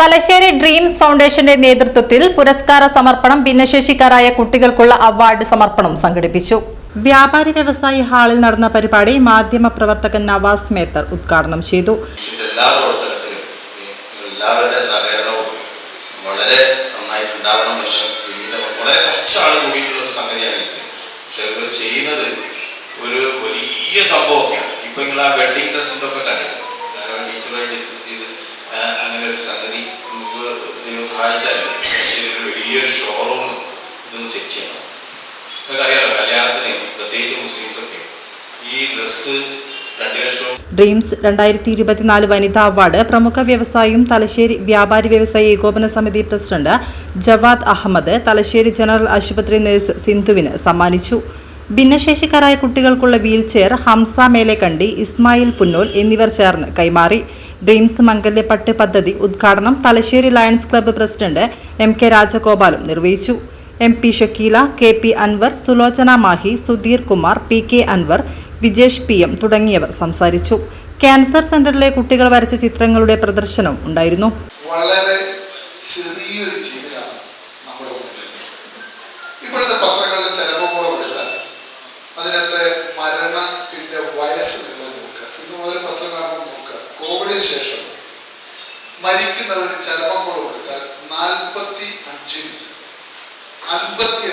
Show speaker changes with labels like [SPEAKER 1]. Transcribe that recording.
[SPEAKER 1] Thalassery dreams ഫൗണ്ടേഷന്റെ നേതൃത്വത്തിൽ പുരസ്കാര സമർപ്പണം ഭിന്നശേഷിക്കാരായ കുട്ടികൾക്കുള്ള അവാർഡ് സമർപ്പണം സംഘടിപ്പിച്ചു. വ്യാപാരി വ്യവസായി ഹാളിൽ നടന്ന പരിപാടി മാധ്യമ പ്രവർത്തകൻ നവാസ് മേത്തർ ഉദ്ഘാടനം ചെയ്തു.
[SPEAKER 2] എല്ലാവരുടെ സഹകരണവും വളരെ കൂടിയിട്ടുള്ള ഒരു സംഗതിയാണ് ഇത്. പക്ഷെ ഇവർ ചെയ്യുന്നത് ഒരു വലിയ സംഭവമൊക്കെയാണ്. ഇപ്പൊ നിങ്ങൾ ആ വെഡിങ് ഡ്രസ്സിന്റെ ഒക്കെ കണ്ടില്ല? ഒരു സംഗതി നമുക്ക് ദൈവം സഹായിച്ചാൽ ഒരു വലിയൊരു ഷോറൂം ഇതൊന്ന് സെറ്റ് ചെയ്യണം. നിങ്ങൾക്കറിയാലോ കല്യാണത്തിന് പ്രത്യേകിച്ച് മുസ്ലിംസൊക്കെ ഈ ഡ്രസ്സ്
[SPEAKER 1] ഡ്രീംസ് രണ്ടായിരത്തി ഇരുപത്തിനാല് വനിതാ അവാർഡ് പ്രമുഖ വ്യവസായിയും തലശ്ശേരി വ്യാപാരി വ്യവസായി ഏകോപന സമിതി പ്രസിഡന്റ് ജവാദ് അഹമ്മദ് തലശ്ശേരി ജനറൽ ആശുപത്രി നഴ്സ് സിന്ധുവിന് സമ്മാനിച്ചു. ഭിന്നശേഷിക്കാരായ കുട്ടികൾക്കുള്ള വീൽചെയർ ഹംസ മേലേക്കണ്ടി ഇസ്മായിൽ പുന്നോൽ എന്നിവർ ചേർന്ന് കൈമാറി. ഡ്രീംസ് മംഗല്യപ്പട്ട് പദ്ധതി ഉദ്ഘാടനം Thalassery Lions Club president M K രാജഗോപാലും നിർവഹിച്ചു. M P Shakeela K P Anwar Sulochana Mahe Sudheer Kumar P K Anwar Vijesh P M തുടങ്ങിയവർ സംസാരിച്ചു. ക്യാൻസർ സെന്ററിലെ കുട്ടികൾ വരച്ച ചിത്രങ്ങളുടെ പ്രദർശനം ഉണ്ടായിരുന്നു.
[SPEAKER 3] വളരെ നമ്മുടെ ഇപ്പോഴത്തെ മരണത്തിന്റെ വയസ്സ് നിങ്ങൾ നോക്കുക. ഇന്ന് പത്രം കാണുമ്പോൾ കോവിഡിന് ശേഷം മരിക്കുന്നവരുടെ ചരമം കൂടെ കൊടുത്താൽ നാൽപ്പത്തി